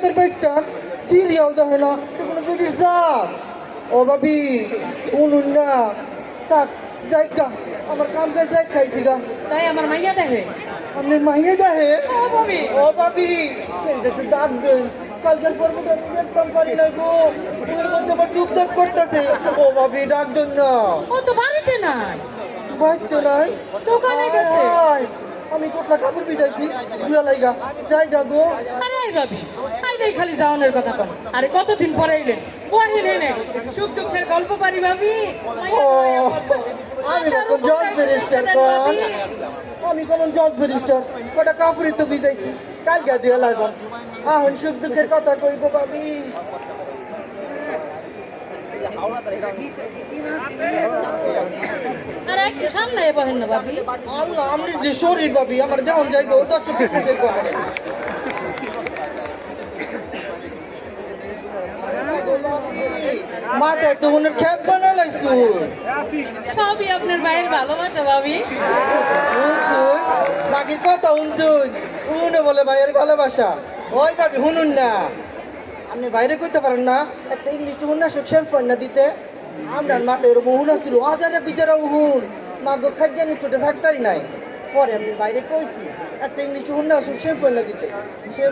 জাতের বাইকটা সিরিয়াল দেখে না এটা কোনো ব্রিটিশ জাত। ও বাবি উনুন না তাক আমার কাম কাজ যাই খাইছি গা। তাই আমার মাইয়া দেখে? আপনি মাইয়ে দেখে? ও ভাবি। ও ভাবি সেটা একটু ডাক দেন। কালকের ফর্মটা আমি দেখতাম পারি না গো। ওর মধ্যে আমার দুঃখ দুঃখ করতেছে। ও ভাবি ডাক দেন না। ও তো বাড়িতে নাই। বাইক তো নাই? দোকানে গেছে। আমি কোথা কাপড় ভিজাইছি দুয়া লাইগা। জায়গা গো। আরে আই ভাবি আই নাই খালি যাওনের কথা কম আরে কতদিন পরে এলেন? ওয়াহিন এনে। সুখ দুঃখের গল্প পারি ভাবি। আমি কখন জজ দেন কন। আমি কেমন জজ ব্যারিস্টার কটা কাপড়ই তো ভিজাইছি। কাল গা দুয়া লাগব আহন সুখ দুঃখের কথা কই গো ভাবি আরে একটু সামনে বহেন না ভাবি আল্লাহ আমার যে শরীর ভাবি আমার যেমন যাইবো দর্শক দেখব আমার মাথায় তো উনার খেত বানা লাইছু সবই আপনার ভাইয়ের ভালোবাসা ভাবি। বাকির কথা উনছুন উনে বলে ভাইয়ের ভালোবাসা। ওই ভাবি শুনুন না। আপনি বাইরে করতে পারেন না, একটা ইংলিশ হুন্নাশক শ্যাম্পু না দিতে। আমরা মাথায় এরকম হুন ছিল হাজারে বিচারা মা গো খাদ্যানি ছুটে থাকতারই নাই। পরে আমি বাইরে কইছি, একটা ইংলিশ হুন্না শ্যাম্পু না দিতে। সে